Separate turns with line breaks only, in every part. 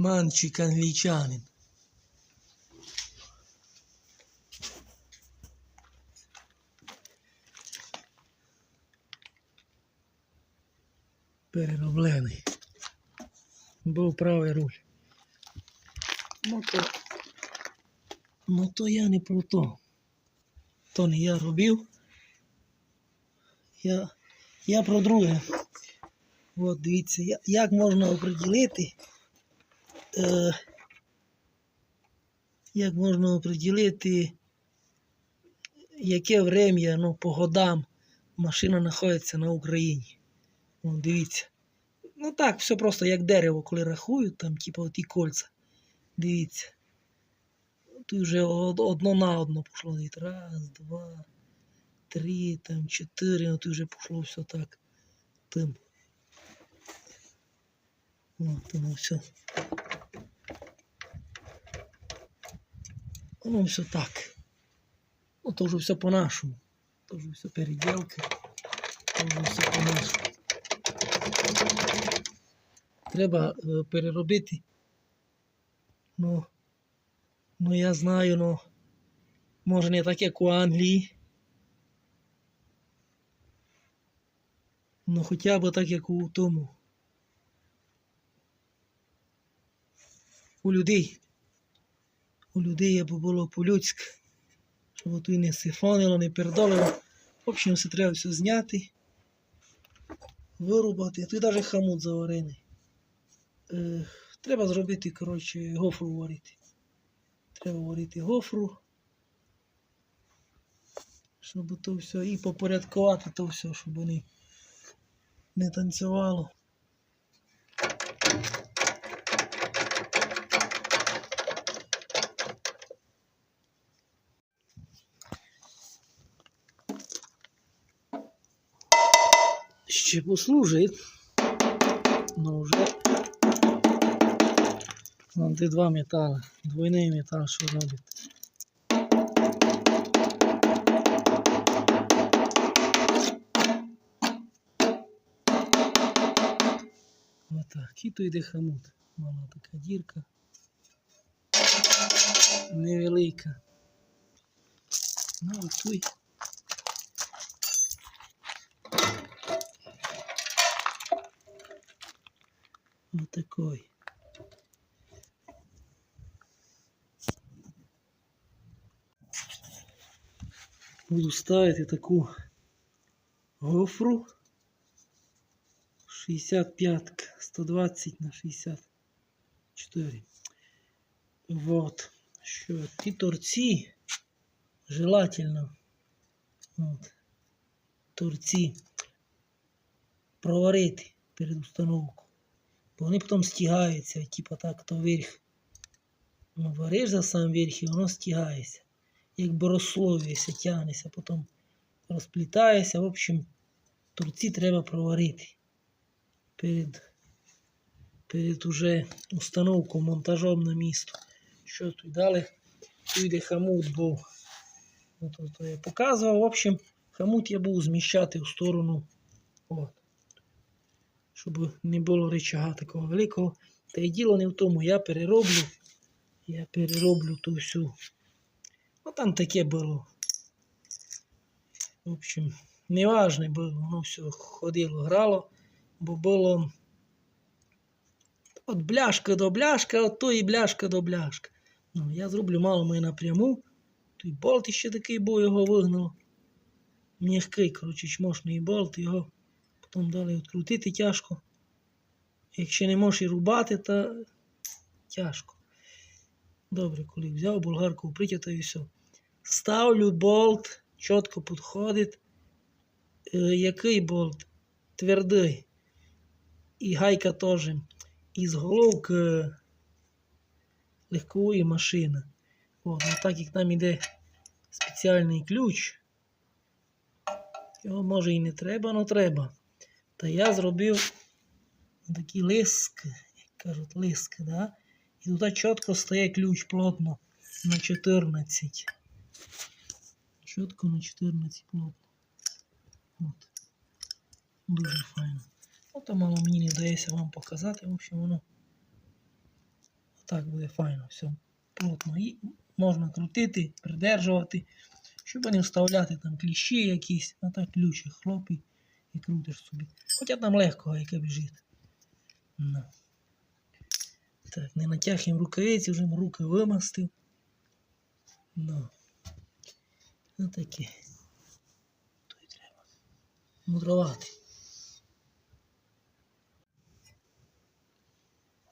Манчик англічанин. Перероблений. Був правий руль. Ну то, ну то я не про то. То не я робив. Я, я про друге. От дивіться, як можна оприділити, е, як можна оприділити, яке врем'я, ну, по годам машина знаходиться на Україні. Ну, дивіться. Ну так, все просто як дерево, коли рахують, там, типу, оті кольця. Дивіться. Тут вже одно на одно пішло. Раз, два, три, там, чотири, ну тут вже пішло все так. Тим. От воно все. Воно все так. Ну, то вже все по-нашому. То вже все переділки. То вже все по-нашому. Треба е, переробити. Ну, ну я знаю, ну, може не так, як у Англії. Ну хоча б так, як у тому. У людей. У людей аби було по-людськи. Щоб тут не сифонило, не пердолило. В общем, все треба все зняти. Вирубати. Тут навіть хамут заварений. Е, треба зробити, коротше, гофру варити. Треба варити гофру. Щоб то все і попорядкувати то все, щоб вони не танцювало. Ще послужить. Ну вже. Вон де два метали. Двойний метал, що робить. Отак. І то йде хамут. Мала така дірка. Невелика. Ну, от туй. Отакой. Буду ставити таку гофру 65 120 на 64. Вот. Що ті торці желательно от, торці проварити перед установкою. Бо вони потім стягаються, типу так, то верх. Ну, вариш за сам верх і воно стягається. Як борословіється, тягнеться, потім розплітається. В общем, торці треба проварити перед, перед уже установкою, монтажом на місто. Що тут далі? Тут йде хамут був. От, от, я показував. В общем, хамут я був зміщати в сторону. От щоб не було речага такого великого. Та й діло не в тому, я перероблю, я перероблю ту всю. Ну там таке було. В общем, неважне було, воно все ходило, грало, бо було от бляшка до бляшка, от тої бляшка до бляшка. Ну, я зроблю мало ми напряму. Той болт ще такий був, його вигнав. М'який, коротше, чмошний болт, його Потім далі відкрутити тяжко. Якщо не можеш і рубати, то тяжко. Добре, коли взяв болгарку притягти і все. Ставлю болт, чітко підходить. Е, який болт? Твердий. І гайка теж. Із головки легкової машини. От, ну так як там іде спеціальний ключ, його може і не треба, але треба. Та я зробив такі лиски, як кажуть, лиски, да? І туди чітко стає ключ плотно на 14. Чітко на 14 плотно. От. Дуже файно. От мало мені не вдається вам показати, в общем, воно Так буде файно, все плотно. І можна крутити, придержувати, щоб не вставляти там кліщі якісь, а так ключі хлопі і крутиш собі. Хоча там легко яке біжить. Ну. Так, не натягуємо рукавиці, вже руки вимастив. Ну. Ну таке. Й треба. Мудрувати.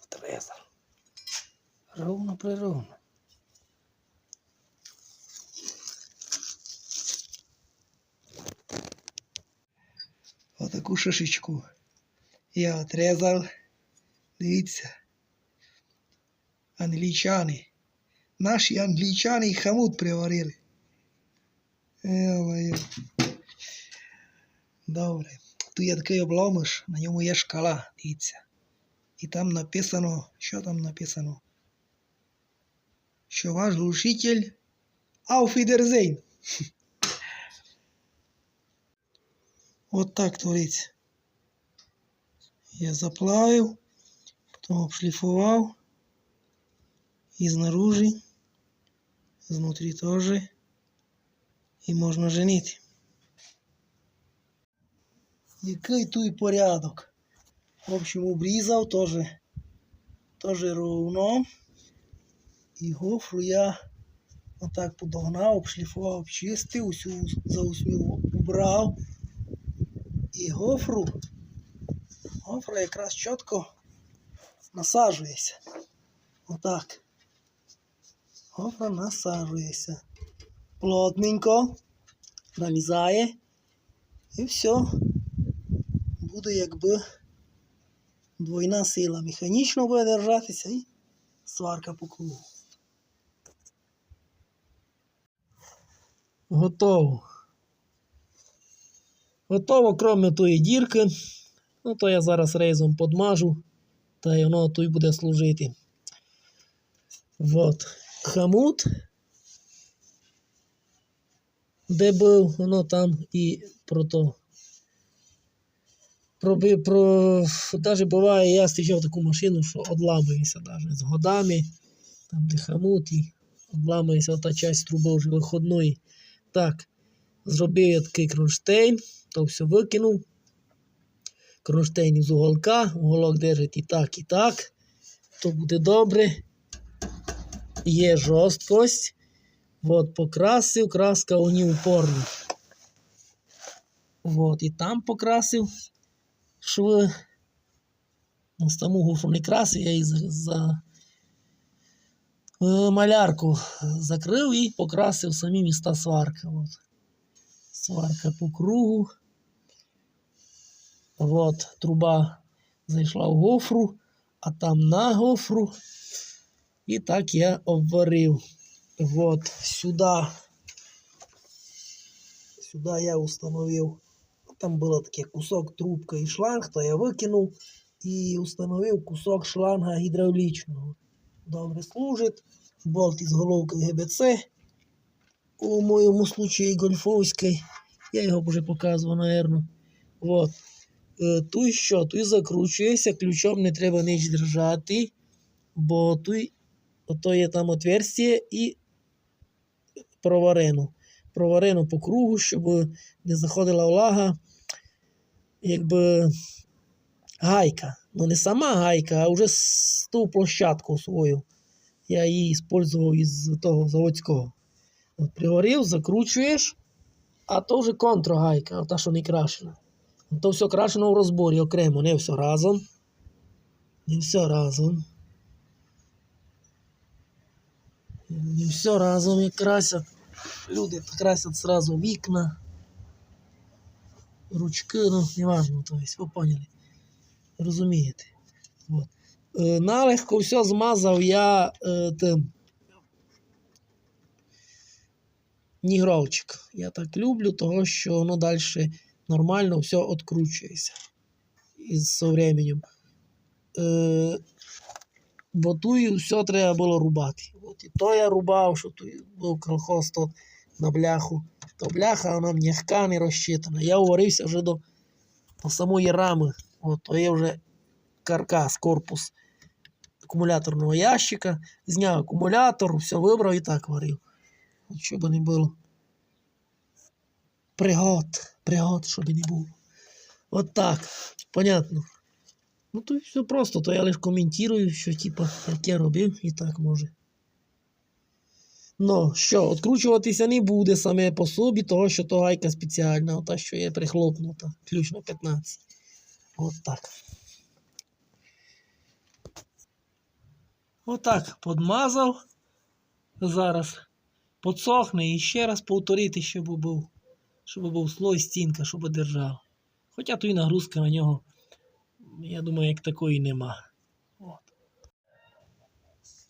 Трезор. Ровно прировно. Отаку шишечку я отрезав. Дивіться. Англічани. Наші англічани хамут приварили. Йо-моє. Добре. Тут є такий обломиш, на ньому є шкала, дивіться. І там написано, що там написано? Що ваш глушитель Auf Wiedersehen. От так твориться. Я заплавив, потім обшліфував. І знаружи, знутрі теж. І можна женити. Який тут порядок. В общем, обрізав теж, теж ровно. І гофру я отак подогнав, обшліфував, обчистив, усю заусмів убрав. І гофру, гофра якраз чітко насаджується. Отак. Гофра насаджується. Плотненько, налізає. І все. Буде якби двойна сила. Механічно буде держатися і сварка по кругу. Готово. Готово, крім тої дірки. Ну, то я зараз рейзом подмажу, та й воно тут буде служити. Вот. Хамут. Де був, воно там і про то. Про, про, даже буває, я зустрічав таку машину, що одламується даже з годами, там де хамут і одламується ота часть труби вже виходної. Так, зробив я такий кронштейн, то все викинув. Кронштейн з уголка, уголок держить і так, і так. То буде добре. Є жорсткость. От, покрасив, краска у ній упорна. От, і там покрасив шви. Ну, саму гуфу не красив, я її за, е, малярку закрив і покрасив самі міста сварка. От. Сварка по кругу. От, труба зайшла в гофру, а там на гофру. І так я обварив. Вот сюда. Сюда я установив. Там було таке кусок трубка і шланг, то я викинув і установив кусок шланга гідравлічного. Добре служить. Болт із головки ГБЦ. У моєму случаї гольфовський. Я його вже показував, наверное. Вот. Е, Тут що? Тут закручується, ключом не треба ніч держати, бо тут ото є там отверстие і проварено. Проварено по кругу, щоб не заходила влага, якби гайка. Ну не сама гайка, а вже з ту площадку свою. Я її використовував із того заводського. От Приварив, закручуєш, а то вже контргайка, та, що не крашена. То все крашено в розборі окремо, не все разом. Не все разом. Не все разом і красять. Люди красять сразу вікна, ручки, ну, неважно, то есть, ви поняли. Розумієте. Вот. Е, налегко все змазав я е, тим. Нігровчик. Я так люблю, того що воно далі нормально все відкручується із временем. Е, бо тут все треба було рубати. От і то я рубав, що тут був крохоз то на бляху. То бляха вона м'яка не розчитана. Я уварився вже до, до самої рами. От, то є вже каркас, корпус акумуляторного ящика, зняв акумулятор, все вибрав і так варив. От щоб не було. Пригод, пригод, щоб не було. От так. Понятно. Ну то все просто, то я лише коментую, що типа, як я робив, і так може. Ну, що, відкручуватися не буде саме по собі, того, що то гайка спеціальна, ота, що є прихлопнута, ключ на 15. От так. Отак подмазав. Зараз подсохне і ще раз повторити, щоб був, щоб був слой стінка, щоб держав. Хоча то і нагрузка на нього, я думаю, як такої нема. От.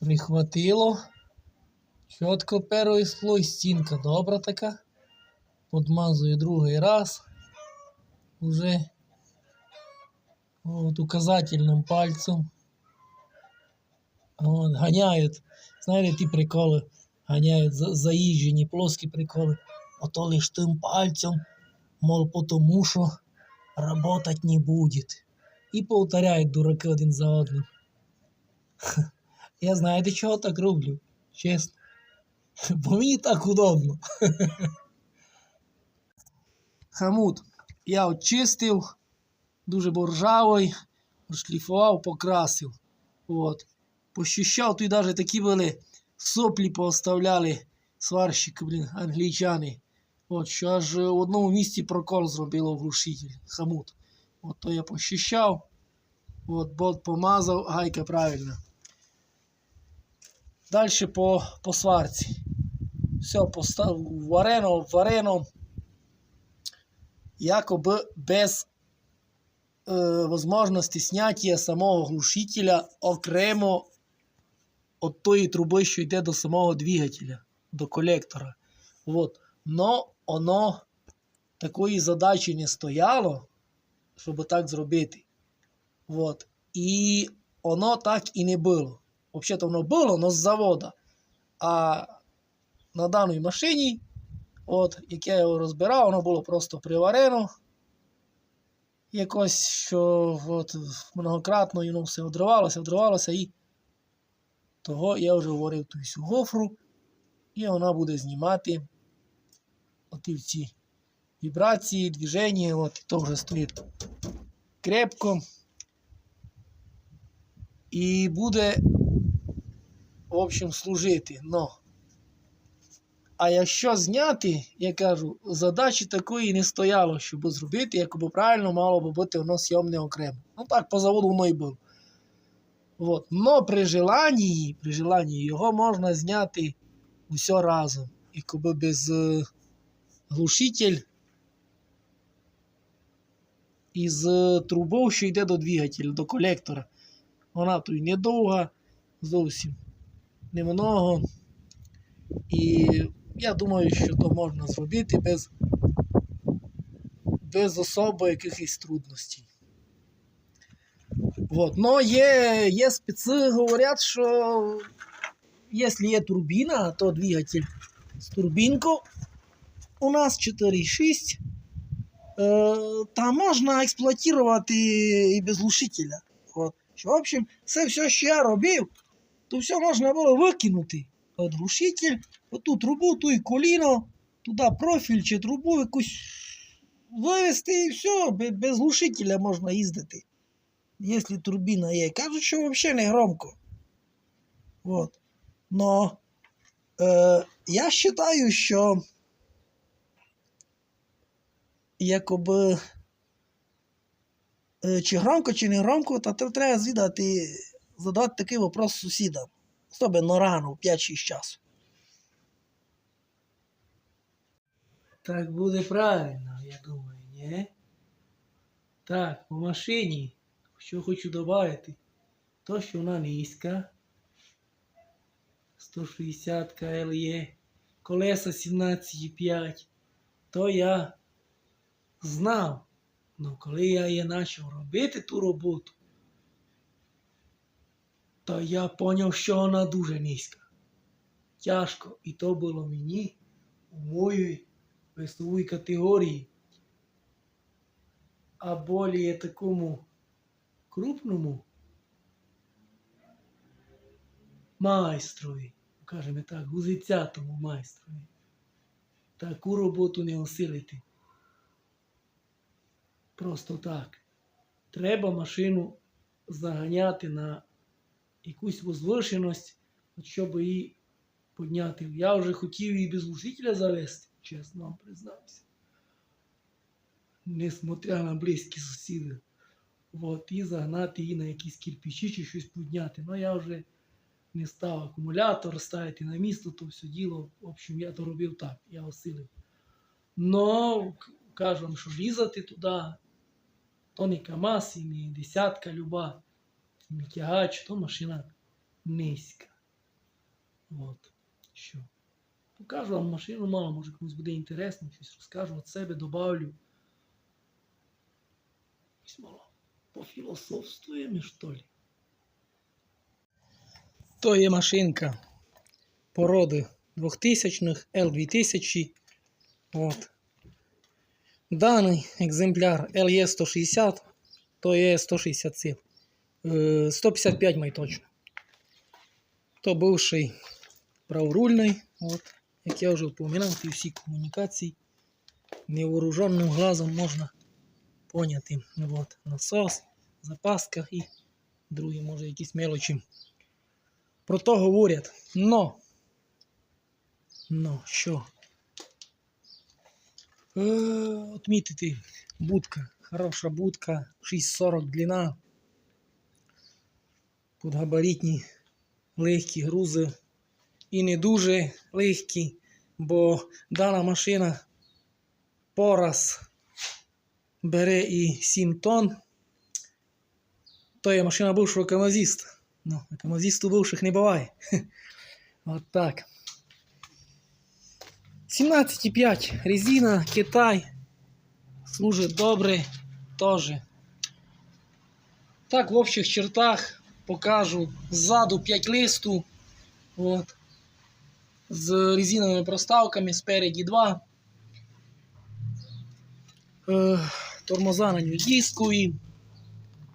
Прихватило. Чітко перший слой стінка добра така. Подмазую другий раз. Уже от указательним пальцем. От, ганяють. Знаєте, ті приколи ганяють за- заїжджені, плоскі приколи. Ото лиш тим пальцем, мол, потому що работать не будет. І повторяють дураки один за одним. Я знаєте, чого так роблю? Чесно. Бо мені так удобно. Хамут я очистив, дуже боржавий, шліфував, покрасив. От. Пощищав, тут навіть такі були соплі пооставляли сварщики, блін, англійчани. От, що аж в одному місці прокол зробило глушитель, хамут. От то я пощищав, от болт помазав, гайка правильна. Далі по, по сварці. Все, постав, варено, варено. Якоби без е, возможності зняття самого глушителя окремо від тої труби, що йде до самого двигателя, до колектора. От. Но воно такої задачі не стояло, щоб так зробити. От. І воно так і не було. Взагалі воно було, але з завода. А на даній машині, от, як я його розбирав, воно було просто приварено. Якось, що от, многократно воно все одривалося, одривалося і того я вже говорив ту всю гофру, і вона буде знімати оті ці вібрації, движення, от, і то вже стоїть крепко. І буде, в общем, служити. Но. А якщо зняти, я кажу, задачі такої не стояло, щоб зробити, якби правильно мало би бути воно сйомне окремо. Ну так, по заводу воно і було. Вот. Но при желанні, при желанні його можна зняти все разом. І коби без е, глушитель із е, трубою, що йде до двигателя, до колектора. Вона тут недовга, зовсім немного. І я думаю, що то можна зробити без, без особо якихось трудностей. Вот. Но є, є спеці говорять, що якщо є турбіна, то двигатель з турбінкою у нас 4,6. Е, та можна експлуатувати і без глушителя. От. В общем, це все, що я робив, то все можна було викинути. От глушитель, оту трубу, ту і коліно, туди профіль чи трубу якусь вивезти і все, без глушителя можна їздити. Якщо турбіна є. Кажуть, що взагалі не громко. Вот. Но е, я вважаю, що якоби е, чи громко, чи не громко, то треба звідати, задати такий вопрос сусідам. Особливо рано, в 5-6 часу. Так буде правильно, я думаю, ні? Так, по машині, що хочу додати, то, що вона низька, 160 LE, колеса 17,5, то я знав. Ну, коли я її почав робити ту роботу, то я зрозумів, що вона дуже низька. Тяжко. І то було мені у моїй весовій категорії. А более такому крупному, майстрові, кажемо так, гузицятому майстрові. Таку роботу не осилити. Просто так. Треба машину заганяти на якусь возвишеність, щоб її підняти. Я вже хотів її без глушителя завести, чесно вам признався. Несмотря на близькі сусіди. От, і загнати її на якісь кирпичі чи щось підняти. Ну я вже не став акумулятор ставити на місто, то все діло. В общем, я то робив так, я осилив. Но кажу що лізати туди, то не КАМАЗ і не десятка люба, не тягач, то машина низька. От. Що. Покажу вам машину мало, може комусь буде інтересно, щось розкажу від себе, добавлю. Ось мало. Пофілософствуємо, що ли? То є машинка породи 2000-х, L2000. От. Даний екземпляр LE160, то є 167. Е, 155 май точно. То бувший праворульний, от, як я вже упоминав, ті всі комунікації невооруженим глазом можна поняти. От, насос, запаска і другі, може, якісь мелочі. Про то говорять. Но. Но, що? Е, Отмітити. Будка. Хороша будка. 6,40 длина. Подгабаритні легкі грузи. І не дуже легкі, бо дана машина пораз бере і 7 тонн. То є машина бувшого камазіста. Ну, камазісту бувших не буває. От так. 17,5 резина, Китай. Служить добре теж. Так, в общих чертах покажу. Ззаду 5 листу. От. З резиновими проставками, спереді 2. Е, тормоза на ній дискові.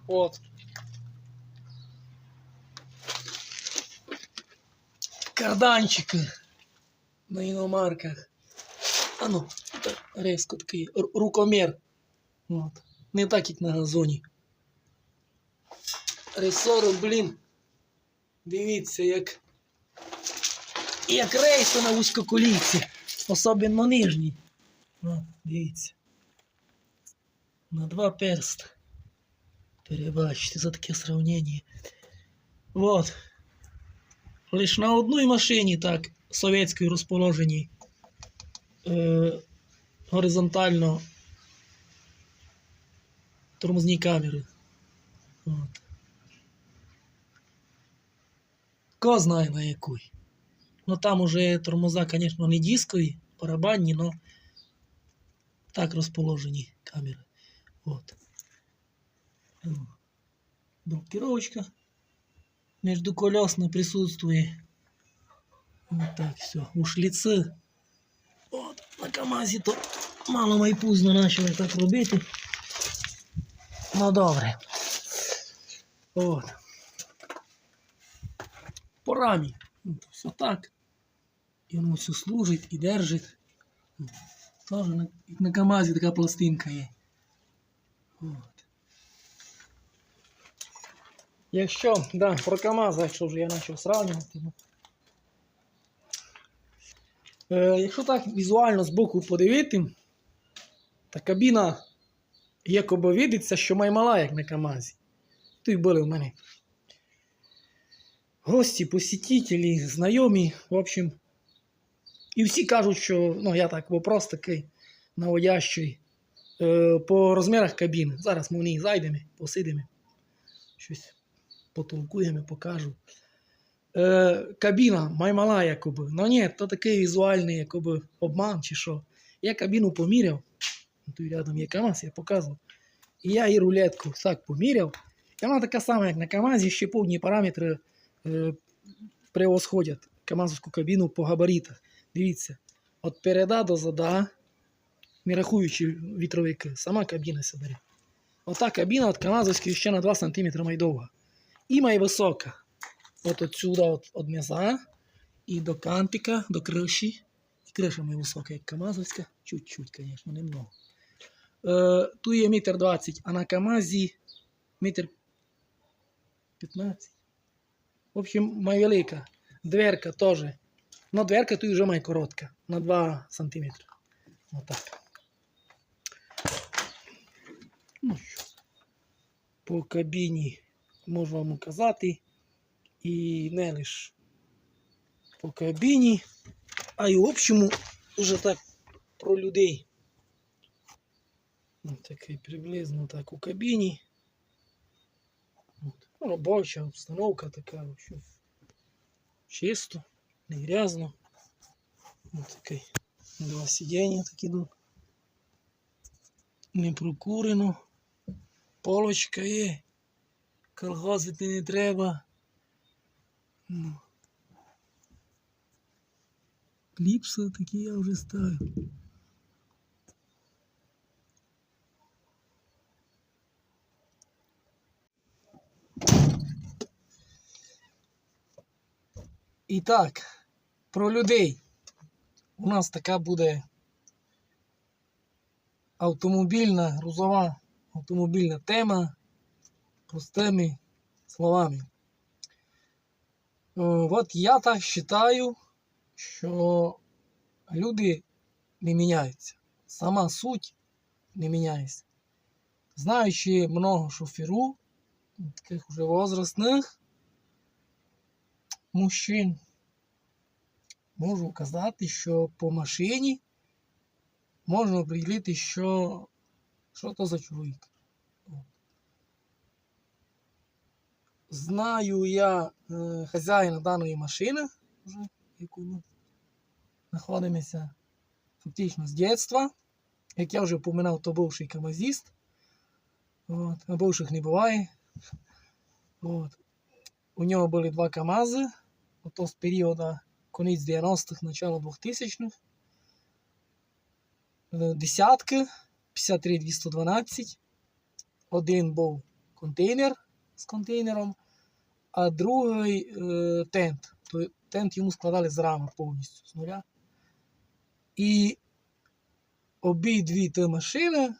От. Карданчики на іномарках. А ну, резко такий рукомір. От. Не так, як на газоні. Ресори, блін. Дивіться, як. Як рейси на вузькоколійці. Особливо нижній. Дивіться. На два перста. Перебачте за таке сравнення. Вот. Лиш на одній машині так совєтської розположеній е, горизонтально тормозні камери. От. Ко знає на якій. Ну там уже тормоза, звісно, не дискові, барабанні, но так розположені камери. От. О. Блокировочка междуколесно присутствует. Вот так все. У шліци. От, на КАМАЗі то мало майпузно почали так робити. Ну добре. От. По рамі. Ну, все так. І воно все служить і держить. Тоже на, на КАМАЗі така пластинка є. Якщо, да, про КАМАЗ, якщо вже я почав сравнювати. Ну. Е, якщо так візуально збоку подивити, та кабіна якоби видиться, що мала, як на КАМАЗі. Тут були в мене гості, посітителі, знайомі, в общем. І всі кажуть, що ну, я так вопрос такий наводящий. Е, по розмірах кабіни. Зараз ми в ній зайдемо, посидимо. Щось потолкуємо, покажу. Е, кабіна маймала, якоби. Ну ні, то такий візуальний якоби, обман чи що. Я кабіну поміряв. Тут рядом є КАМАЗ, я показував. І я і рулетку так поміряв. І вона така сама, як на КАМАЗі, ще повні параметри е, превосходять КАМАЗовську кабіну по габаритах. Дивіться, від переда до зада, не рахуючи вітровики, сама кабіна себе. Ота кабіна від КАМАЗовської ще на 2 см май довга. І май висока. от отсюда, от, от м'яза і до кантика, до криші. І криша моя висока, як Камазовська, чуть-чуть, звісно, немного. Е, тут є метр двадцять, а на Камазі метр 15. В общем, має. Дверка теж. Ну, дверка тут вже має коротка, на 2 см. Отак. Ну що, по кабіні можу вам казати. І не лише по кабіні, а й в общому вже так про людей. Ось такий приблизно так у кабіні. Ну, робоча обстановка така, що чисто, не грязно. Ось такий два сидіння такі тут. Не прокурено. Полочка є. Колгозити не треба. Ну. Кліпси такі я вже ставив. І так, про людей. У нас така буде автомобільна, грузова автомобільна тема простими словами. Е, От я так вважаю, що люди не міняються. Сама суть не міняється. Знаючи много шоферу, таких уже возрастних мужчин, можу казати, що по машині можна определити, що, що то за чоловік? Знаю я е, хазяїна даної машини, вже, яку ми знаходимося фактично з дитинства. Як я вже поминав, то бувший камазіст. От, а бувших не буває. От. У нього були два Камази, ото з періоду конець 90-х, начало 2000-х. Е, десятки. 53212. Один був контейнер з контейнером, а другий е, тент. То, тент йому складали з рами повністю з нуля. І обидві ті машини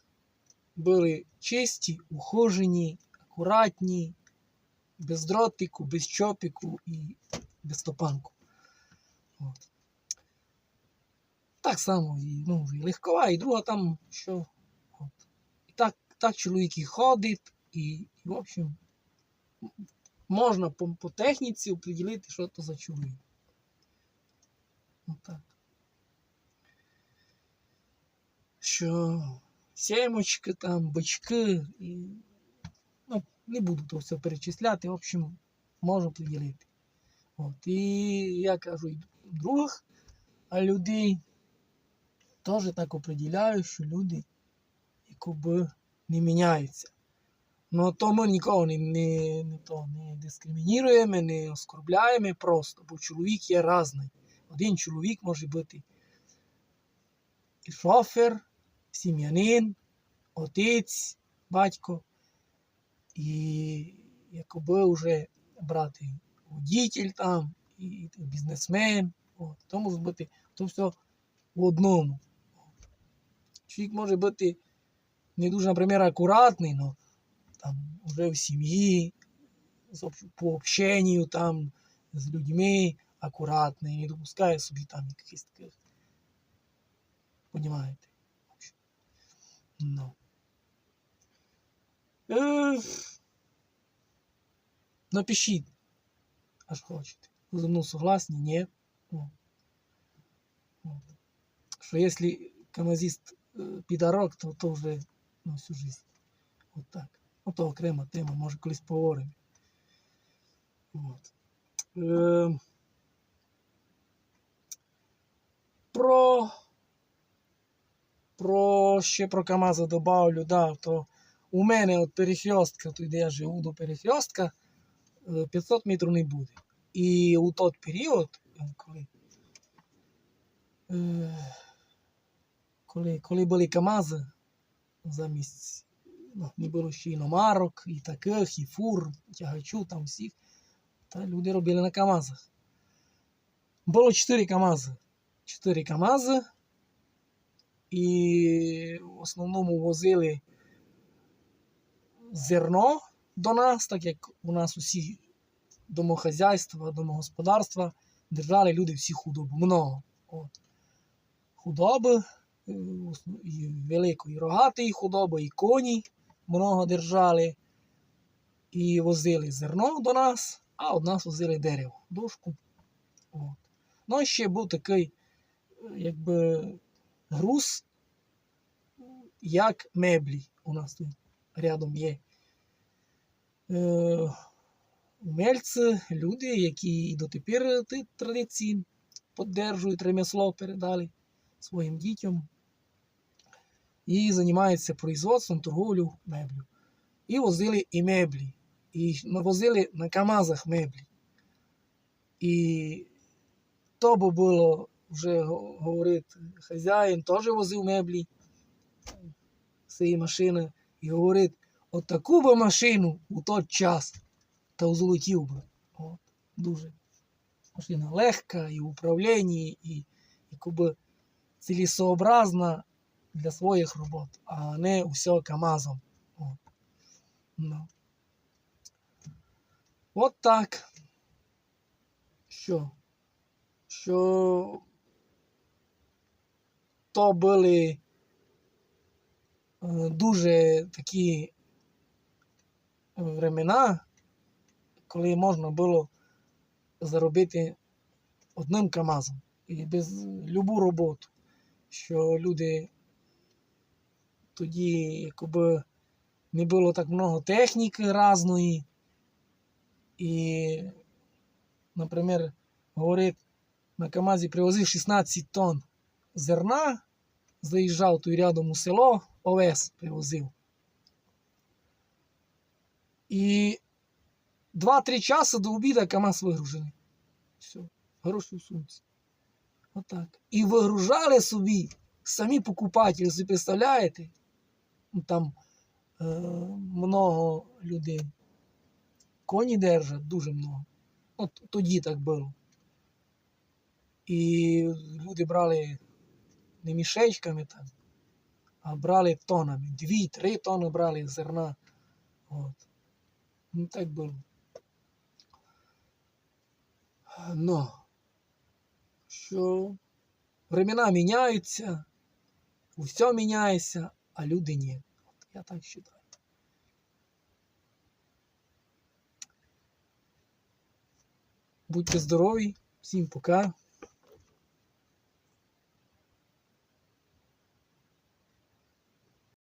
були чисті, ухожені, акуратні, без дротику, без чопіку і без топанку. От. Так само і ну, і легкова, і друга там, що так, так чоловік і ходить, і, в общем, можна по, по техніці определити, що то за чоловік. Отак. Що сімочки там, бочки, і, ну, не буду то все перечисляти, в общем, можу поділити. От, і я кажу, і других людей теж так определяю, що люди якоби не міняються. Ну то ми нікого не, не, не, то, не дискримінуємо, не оскорбляємо просто, бо чоловік є різний. Один чоловік може бути і шофер, сім'янин, отець, батько, і якоби вже брати водитель там, і, і бізнесмен. От. То може бути то все в одному. Чоловік може бути не дуже, наприклад, акуратний, але там вже в сім'ї, з об- по общенню там з людьми акуратний, не допускає собі там якихось таких. Понімаєте? В общем, Ну. Е, напишіть, аж хочете. Ви зі мною согласні? Ні. О. От. Що якщо камазіст е, підарок, то, то вже на всю жизнь. От так. Ну, то окрема тема, може колись поговоримо. От. Е, про, про ще про КАМАЗа добавлю, да, то у мене от перехрестка, тут де я живу до перехрестка, е, 500 метрів не буде. І у той період, е, коли, е, коли, коли були КАМАЗи замість ну, не було ще іномарок, і таких, і фур, тягачу там всіх.
Та люди робили на КАМАЗах. Було 4 КАМАЗи. 4 КАМАЗи. І в основному возили зерно до нас, так як у нас усі домохазяйства, домогосподарства держали люди всі худобу. Много. От. Худоби, і великої рогатої худоби, і коні много держали. І возили зерно до нас, а од нас возили дерево, дошку. От. Ну і ще був такий, е, якби груз, як меблі. У нас тут рядом є. Е, умельці, люди, які і дотепер ті традиції підтримують, ремесло передали своїм дітям. І займаються производством, торговлею меблів. І возили і меблі. І возили на КАМАЗах меблі. І то би було вже го- говорить хазяїн, теж возив меблі цієї машини. І говорить, от таку би машину у той час та озолотів би. От, дуже. Машина легка і в управлінні, і якби цілісообразна для своїх робот, а не усе КАМАЗом. От. Ну. От так. Що? Що то були е, дуже такі е, времена, коли можна було заробити одним КАМАЗом і без любу роботу, що люди тоді якби не було так много техніки різної. І, наприклад, говорить, на КАМАЗі привозив 16 тонн зерна, заїжджав той рядом у село, овес привозив. І 2-3 часи до обіду КАМАЗ вигружений. Все, гроші в сумці. Отак. І вигружали собі самі покупателі, собі представляєте? Ну, Там е, много людей. Коні держать дуже много. От тоді так було. І люди брали не мішечками там, а брали тонами. Дві-три тони брали зерна. От. Ну, так було. Но, що времена міняються, все міняється, а люди ні. От я так вважаю. Будьте здорові, всім пока.